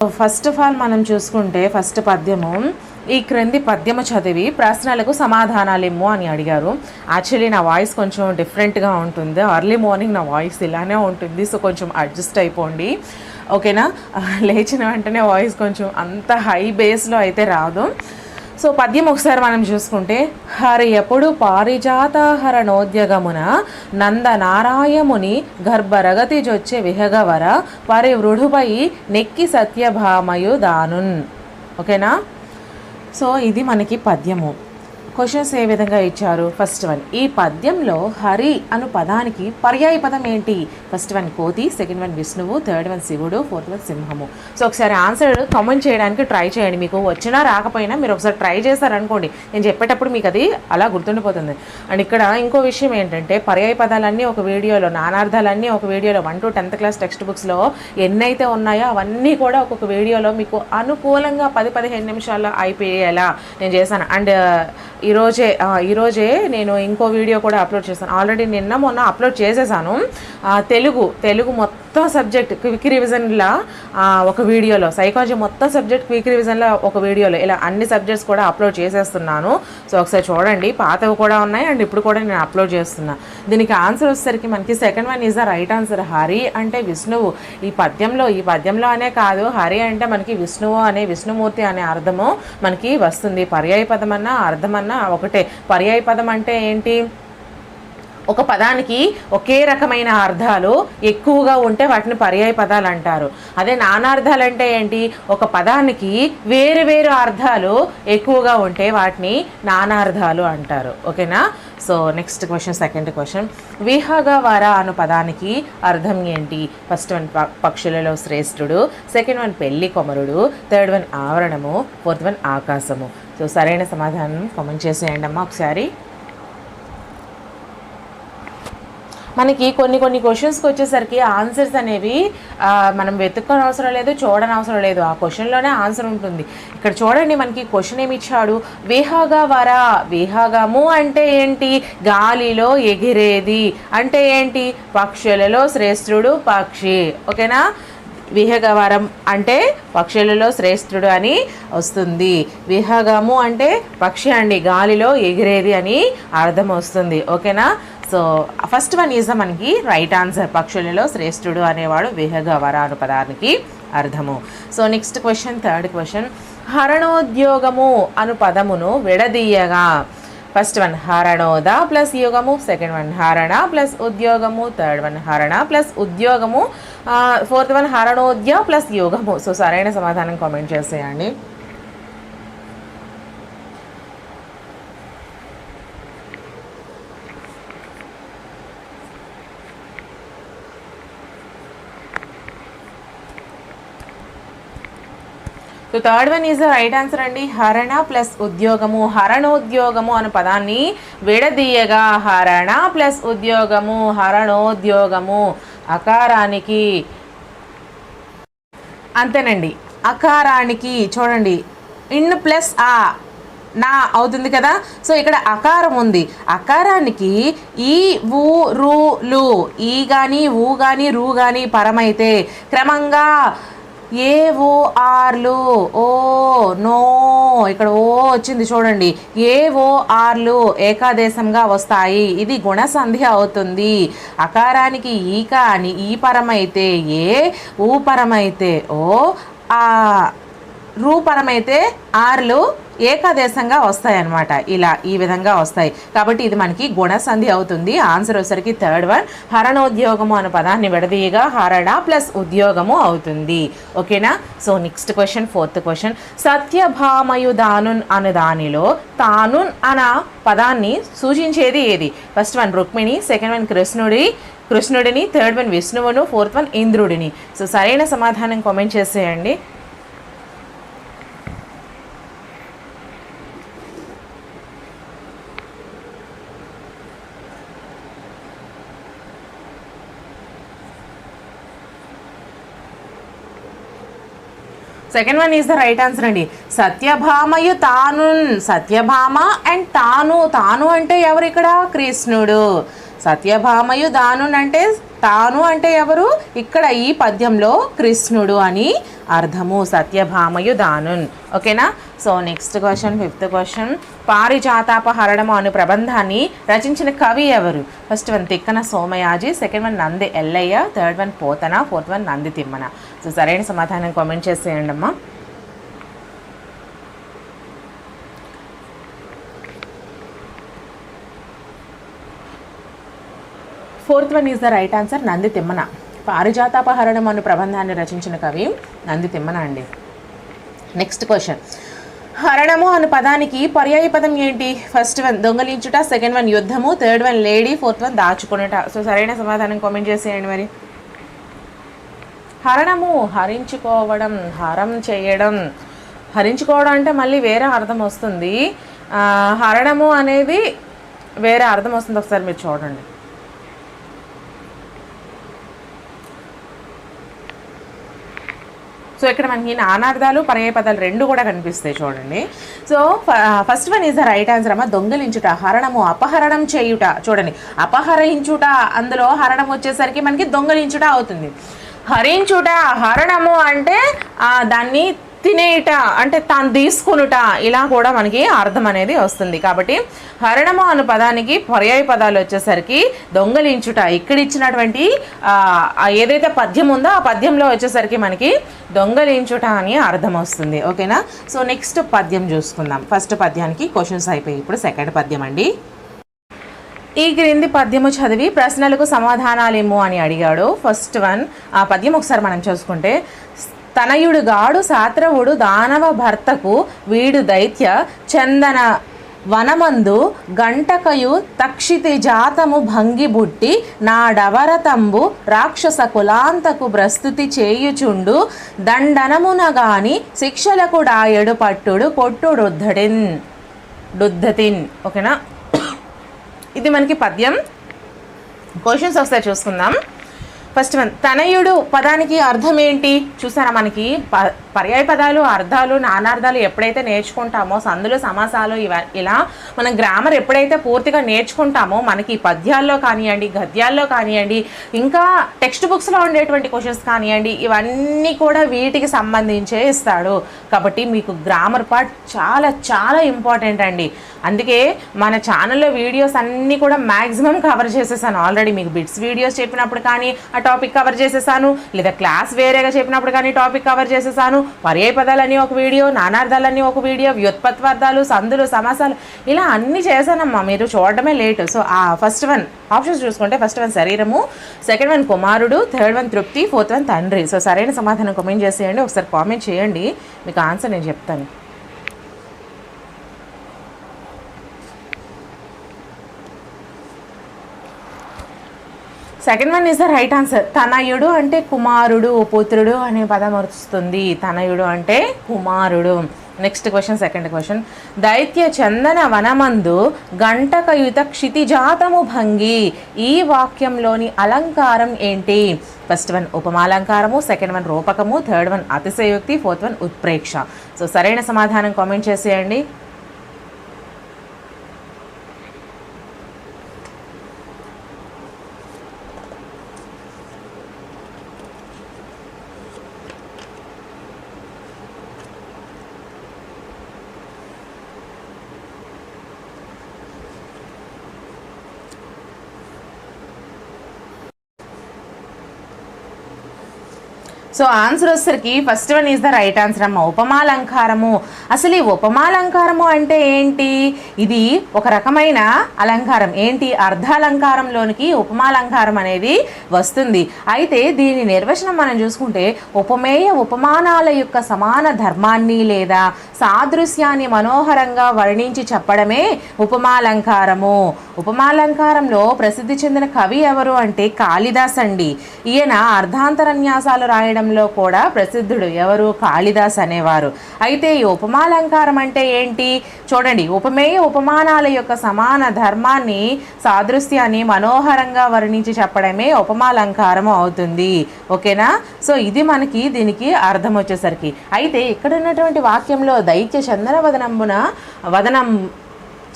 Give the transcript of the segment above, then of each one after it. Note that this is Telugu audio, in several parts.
ఫస్ట్ ఆఫ్ ఆల్ మనం చూసుకుంటే ఫస్ట్ పద్యము ఈ క్రింది పద్యము చదివి ప్రశ్నలకు సమాధానాలు ఏమో అని అడిగారు. యాక్చువల్లీ నా వాయిస్ కొంచెం డిఫరెంట్గా ఉంటుంది. అర్లీ మార్నింగ్ నా వాయిస్ ఇలానే ఉంటుంది. సో కొంచెం అడ్జస్ట్ అయిపోండి. ఓకేనా లేచిన వెంటనే వాయిస్ కొంచెం అంత హై బేస్లో అయితే రాదు. సో పద్యం ఒకసారి మనం చూసుకుంటే హరి ఎప్పుడు పారిజాతాహరణోద్యగమున నంద నారాయముని గర్భరగతి జొచ్చే విహగవర పరివృఢుపై నెక్కి సత్యభామయు దానున్. ఓకేనా? సో ఇది మనకి పద్యము. క్వశ్చన్స్ ఏ విధంగా ఇచ్చారు? ఫస్ట్ వన్ ఈ పద్యంలో హరి అను పదానికి పర్యాయ పదం ఏంటి? ఫస్ట్ వన్ కోతి సెకండ్ వన్ విష్ణువు థర్డ్ వన్ శివుడు ఫోర్త్ వన్ సింహము. సో ఒకసారి ఆన్సర్ కామెంట్ చేయడానికి ట్రై చేయండి. మీకు వచ్చినా రాకపోయినా మీరు ఒకసారి ట్రై చేశారనుకోండి నేను చెప్పేటప్పుడు మీకు అది అలా గుర్తుండిపోతుంది. అండ్ ఇక్కడ ఇంకో విషయం ఏంటంటే పర్యాయ పదాలన్నీ ఒక వీడియోలో నానార్థాలన్నీ ఒక వీడియోలో one to tenth class text బుక్స్లో ఎన్నైతే ఉన్నాయో అవన్నీ కూడా ఒక్కొక్క వీడియోలో మీకు అనుకూలంగా పది పదిహేను నిమిషాల్లో అయిపోయేలా నేను చేశాను. అండ్ ఈరోజే ఈరోజే నేను ఇంకో వీడియో కూడా అప్లోడ్ చేశాను ఆల్రెడీ నిన్న మొన్న అప్లోడ్ చేసేసాను. తెలుగు తెలుగు మొత్తం మొత్తం సబ్జెక్ట్ క్విక్ రివిజన్లా ఒక వీడియోలో సైకాలజీ మొత్తం సబ్జెక్ట్ క్విక్ రివిజన్లో ఒక వీడియోలో ఇలా అన్ని సబ్జెక్ట్స్ కూడా అప్లోడ్ చేసేస్తున్నాను. సో ఒకసారి చూడండి పాతవి కూడా ఉన్నాయి అండ్ ఇప్పుడు కూడా నేను అప్లోడ్ చేస్తున్నా. దీనికి ఆన్సర్ వచ్చేసరికి మనకి second one is the right answer Hari అంటే విష్ణువు. ఈ పద్యంలో ఈ పద్యంలో అనే కాదు హరి అంటే మనకి విష్ణువు అనే విష్ణుమూర్తి అనే అర్థము మనకి వస్తుంది. పర్యాయ పదం అన్నా అర్థమన్నా ఒకటే. పర్యాయ పదం అంటే ఏంటి? ఒక పదానికి ఒకే రకమైన అర్థాలు ఎక్కువగా ఉంటే వాటిని పర్యాయ పదాలు అంటారు. అదే నానార్థాలు అంటే ఏంటి? ఒక పదానికి వేరు వేరు అర్థాలు ఎక్కువగా ఉంటే వాటిని నానార్థాలు అంటారు. ఓకేనా? So next question second question విహగవర అను పదానికి అర్థం ఏంటి? ఫస్ట్ వన్ ప- పక్షులలో శ్రేష్ఠుడు సెకండ్ వన్ పెళ్ళి కొమరుడు థర్డ్ వన్ ఆవరణము ఫోర్త్ వన్ ఆకాశము. సో సరైన సమాధానం కామెంట్ చేసేయండి అమ్మా ఒకసారి. మనకి కొన్ని కొన్ని క్వశ్చన్స్కి వచ్చేసరికి ఆన్సర్స్ అనేవి మనం వెతుక్కోని అవసరం లేదు చూడని అవసరం లేదు. ఆ క్వశ్చన్లోనే ఆన్సర్ ఉంటుంది. ఇక్కడ చూడండి మనకి క్వశ్చన్ ఏమి ఇచ్చాడు? వేహాగా వరా వేహాగము అంటే ఏంటి? గాలిలో ఎగిరేది అంటే ఏంటి? పక్షులలో శ్రేష్ఠుడు పక్షి. ఓకేనా? విహగవరం అంటే పక్షులలో శ్రేష్ఠుడు అని వస్తుంది. విహగము అంటే పక్షి అండి. గాలిలో ఎగిరేది అని అర్థం వస్తుంది. ఓకేనా? సో ఫస్ట్ వన్ ఈజ్ మనకి రైట్ ఆన్సర్ పక్షులలో శ్రేష్ఠుడు అనేవాడు విహగవర అను పదానికి అర్థము. So next question third question హరణోద్యోగము అను పదమును విడదీయగా. ఫస్ట్ వన్ హరణోద ప్లస్ యోగము. సెకండ్ వన్ హరణ ప్లస్ ఉద్యోగము. థర్డ్ వన్ హరణ ప్లస్ ఉద్యోగము. Uh, ఫోర్త్ వన్ హరణోద్య ప్లస్ యోగము. సో సరైన సమాధానం కామెంట్ చేసేయండి. So third one is the right answer అండి. హరణ ప్లస్ ఉద్యోగము. హరణోద్యోగము అనే పదాన్ని విడదీయగా హరణ ప్లస్ ఉద్యోగము హరణోద్యోగము. అకారానికి అంతేనండి. అకారానికి చూడండి. ఇన్ ప్లస్ ఆ నా అవుతుంది కదా? సో ఇక్కడ అకారం ఉంది. అకారానికి ఈ ఊ రు లు ఈ కానీ ఊ కానీ రూ కానీ పరమైతే క్రమంగా ఏ ఓ ఓ నో. ఇక్కడ ఓ వచ్చింది చూడండి. ఏ ఏకాదేశంగా వస్తాయి. ఇది గుణసంధి అవుతుంది. అకారానికి ఈక అని ఈ పరమైతే ఏ ఊ పరమైతే ఓ ఆ రూపరమైతే ఆర్లు. ఏకాదేశంగా వస్తాయి అన్నమాట ఇలా ఈ విధంగా వస్తాయి. కాబట్టి ఇది మనకి గుణసంధి అవుతుంది. ఆన్సర్ వచ్చరికి థర్డ్ వన్ హరణోద్యోగము అనే పదాన్ని విడదీయగా హరణ ప్లస్ ఉద్యోగము అవుతుంది. ఓకేనా? So next question fourth question సత్యభామయుదానున్ అనే దానిలో తానున్ అన పదాన్ని సూచించేది ఏది? First one Rukmini. Second one కృష్ణుడి. కృష్ణుడిని. థర్డ్ వన్ విష్ణువును. ఫోర్త్ వన్ ఇంద్రుడిని. సో సరైన సమాధానం కామెంట్ చేసేయండి. Second one is the right answer అండి. సత్యభామయు తాను సత్యభామ అండ్ తాను తాను అంటే ఎవరు ఇక్కడ? కృష్ణుడు. సత్యభామయు దానున్ అంటే తాను అంటే ఎవరు? ఇక్కడ ఈ పద్యంలో కృష్ణుడు అని అర్థము సత్యభామయు దానున్. ఓకేనా? So next question fifth question పారిజాతాపహరణము అనే ప్రబంధాన్ని రచించిన కవి ఎవరు? First one Tikkana Somayaji second one Nandi Yellaiah third one Pothana fourth one Nandi Thimmana. So సరైన సమాధానం కామెంట్ చేసేయండి అమ్మా fourth one is the right answer Nandi Thimmana. Parijatapaharanam అను ప్రబంధాన్ని రచించిన కవి నంది తిమ్మన అండి. నెక్స్ట్ క్వశ్చన్ హరణము అను పదానికి పర్యాయ పదం ఏంటి? ఫస్ట్ వన్ దొంగలించుట సెకండ్ వన్ యుద్ధము థర్డ్ వన్ లేడీ ఫోర్త్ వన్ దాచుకునుట. సో సరైన సమాధానం కామెంట్ చేసేయండి మరి. హరణము హరించుకోవడం హరం చేయడం. హరించుకోవడం అంటే మళ్ళీ వేరే అర్థం వస్తుంది. హరణము అనేది వేరే అర్థం వస్తుంది. ఒకసారి మీరు చూడండి. సో ఇక్కడ మనకి నానార్థాలు పర్యాయపదాలు రెండు కూడా కనిపిస్తాయి చూడండి. So first one is the right answer అమ్మ. దొంగలించుట హరణము అపహరణం చేయుట. చూడండి అపహరించుట అందులో హరణం వచ్చేసరికి మనకి దొంగలించుట అవుతుంది. హరించుట హరణము అంటే దాన్ని తినేయుట అంటే తాను తీసుకునుట ఇలా కూడా మనకి అర్థం అనేది వస్తుంది. కాబట్టి హరణము అను పదానికి పర్యాయ పదాలు వచ్చేసరికి దొంగలించుట ఇక్కడ ఇచ్చినటువంటి ఏదైతే పద్యం ఉందో ఆ పద్యంలో వచ్చేసరికి మనకి దొంగలించుట అని అర్థం వస్తుంది. ఓకేనా? సో నెక్స్ట్ పద్యం చూసుకుందాం. ఫస్ట్ పద్యానికి క్వశ్చన్స్ అయిపోయి ఇప్పుడు సెకండ్ పద్యం అండి. ఈ క్రింది పద్యము చదివి ప్రశ్నలకు సమాధానాలేమో అని అడిగాడు. ఫస్ట్ వన్ ఆ పద్యం ఒకసారి మనం చూసుకుంటే తనయుడు గాడు సాత్రవుడు దానవ భర్తకు వీడు దైత్య చందన వనమందు గంటకయు తక్షితి జాతము భంగిబుట్టి నా డవరతంబు రాక్షస కులాంతకు ప్రస్తుతి చేయుచుండు దండనమున గాని శిక్షలకు డాయడు పట్టుడు పొట్టుడుద్దడిన్ డుద్ధతిన్. ఓకేనా? ఇది మనకి పద్యం. క్వశ్చన్స్ వస్తాయి చూసుకుందాం. First one. తనయుడు పదానికి అర్థం ఏంటి? చూసారా మనకి? ప పర్యాయ పదాలు అర్థాలు నానార్థాలు ఎప్పుడైతే నేర్చుకుంటామో సందులు సమాసాలు ఇవ ఇలా మనం గ్రామర్ ఎప్పుడైతే పూర్తిగా నేర్చుకుంటామో మనకి పద్యాల్లో కానివ్వండి గద్యాల్లో కానివ్వండి ఇంకా టెక్స్ట్ బుక్స్లో ఉండేటువంటి క్వశ్చన్స్ కానివ్వండి ఇవన్నీ కూడా వీటికి సంబంధించే ఇస్తాడు. కాబట్టి మీకు గ్రామర్ పార్ట్ చాలా చాలా ఇంపార్టెంట్ అండి. అందుకే మన ఛానల్లో వీడియోస్ అన్నీ కూడా మ్యాక్సిమం కవర్ చేసేసాను. ఆల్రెడీ మీకు బిట్స్ వీడియోస్ చెప్పినప్పుడు కానీ ఆ టాపిక్ కవర్ చేసేసాను లేదా క్లాస్ వేరేగా చెప్పినప్పుడు కానీ టాపిక్ కవర్ చేసేసాను. పర్యాయ పదాలని ఒక వీడియో నానార్థాలని ఒక వీడియో వ్యుత్పత్వార్థాలు సందులు సమాసాలు ఇలా అన్నీ చేశానమ్మా. మీరు చూడడమే లేట్ సో ఆ ఫస్ట్ వన్ ఆప్షన్స్ చూసుకుంటే ఫస్ట్ వన్ శరీరము సెకండ్ వన్ కుమారుడు థర్డ్ వన్ తృప్తి ఫోర్త్ వన్ తండ్రి. సో సరైన సమాధానం కామెంట్ చేసేయండి. ఒకసారి కామెంట్ చేయండి. మీకు ఆన్సర్ నేను చెప్తాను. Second one is the right answer తనయుడు అంటే కుమారుడు పుత్రుడు అనే పదం వస్తుంది తనయుడు అంటే కుమారుడు. నెక్స్ట్ క్వశ్చన్ సెకండ్ క్వశ్చన్ దైత్య చందన వనమందు గంటకయుత క్షితిజాతము భంగి. ఈ వాక్యంలోని అలంకారం ఏంటి? ఫస్ట్ వన్ ఉపమాలంకారము. సెకండ్ వన్ రూపకము. థర్డ్ వన్ అతిశయోక్తి. ఫోర్త్ వన్ ఉత్ప్రేక్ష. సో సరైన సమాధానం కామెంట్ చేసేయండి. సో ఆన్సర్ వచ్చరికి first one is the right answer అమ్మ. ఉపమాలంకారము. అసలు ఈ ఉపమాలంకారము అంటే ఏంటి? ఇది ఒక రకమైన అలంకారం. ఏంటి? అర్ధాలంకారంలోనికి ఉపమాలంకారం అనేది వస్తుంది. అయితే దీని నిర్వచనం మనం చూసుకుంటే ఉపమేయ ఉపమానాల యొక్క సమాన ధర్మాన్ని లేదా సాదృశ్యాన్ని మనోహరంగా వర్ణించి చెప్పడమే ఉపమాలంకారము. ఉపమాలంకారంలో ప్రసిద్ధి చెందిన కవి ఎవరు అంటే కాళిదాస్ అండి. ఈయన అర్ధాంతరన్యాసాలు రాయడం రాయడంలో కూడా ప్రసిద్ధుడు ఎవరు? కాళిదాస్ అనేవారు. అయితే ఈ ఉపమాలంకారం అంటే ఏంటి? చూడండి ఉపమేయ ఉపమానాల యొక్క సమాన ధర్మాన్ని సాదృశ్యాన్ని మనోహరంగా వర్ణించి చెప్పడమే ఉపమాలంకారం అవుతుంది. ఓకేనా? సో ఇది మనకి దీనికి అర్థం వచ్చేసరికి. అయితే ఇక్కడ ఉన్నటువంటి వాక్యంలో దైత్య చందన వదనంబున వదనం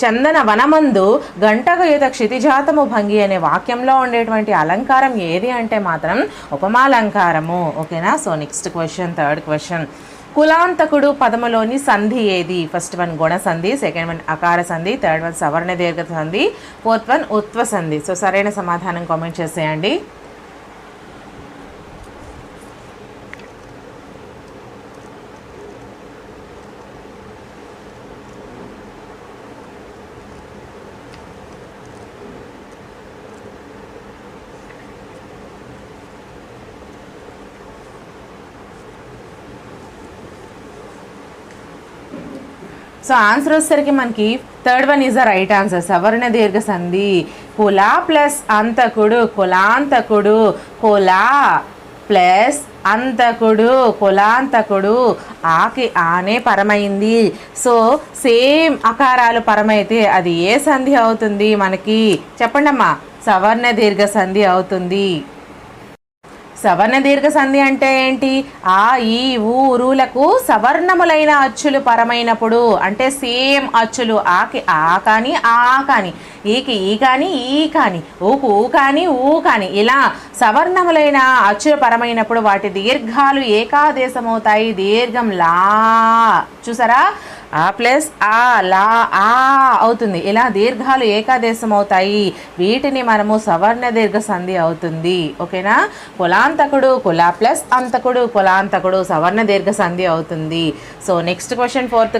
చందన వనమందు గంటగయుత క్షితిజాతము భంగి అనే వాక్యంలో ఉండేటువంటి అలంకారం ఏది అంటే మాత్రం ఉపమాలంకారము. ఓకేనా? So next question third question కులాంతకుడు పదములోని సంధి ఏది? ఫస్ట్ వన్ గుణ సంధి సెకండ్ వన్ అకార సంధి థర్డ్ వన్ సవర్ణ దీర్ఘ సంధి ఫోర్త్ వన్ ఉత్వ సంధి. సో సరైన సమాధానం కామెంట్ చేసేయండి. సో ఆన్సర్ వచ్చేసరికి మనకి third one is the right answer సవర్ణ దీర్ఘ సంధి. కులా ప్లస్ అంతకుడు కులాంతకుడు కులా ప్లస్ అంతకుడు కులాంతకుడు. ఆకి ఆనే పరమైంది. సో సేమ్ అకారాలు పరమైతే అది ఏ సంధి అవుతుంది? మనకి చెప్పండమ్మా. సవర్ణ దీర్ఘ సంధి అవుతుంది. సవర్ణ దీర్ఘ సంధి అంటే ఏంటి? ఆ ఈ ఊరులకు సవర్ణములైన అచ్చులు పరమైనప్పుడు అంటే సేమ్ అచ్చులు ఆకి ఆ కానీ ఆ కానీ ఈకి ఈ కానీ ఈ కానీ ఊకు ఊ కానీ ఊ కానీ ఇలా సవర్ణములైన అచ్చులు పరమైనప్పుడు వాటి దీర్ఘాలు ఏకాదేశమవుతాయి. దీర్ఘం లా. చూసారా? ఆ ప్లస్ ఆ లా ఆ అవుతుంది. ఇలా దీర్ఘాలు ఏకాదేశం అవుతాయి. వీటిని మనము సవర్ణ దీర్ఘ సంధి అవుతుంది. ఓకేనా? కులాంతకుడు కుల ప్లస్ అంతకుడు కులాంతకుడు సవర్ణ దీర్ఘ సంధి అవుతుంది. So next question fourth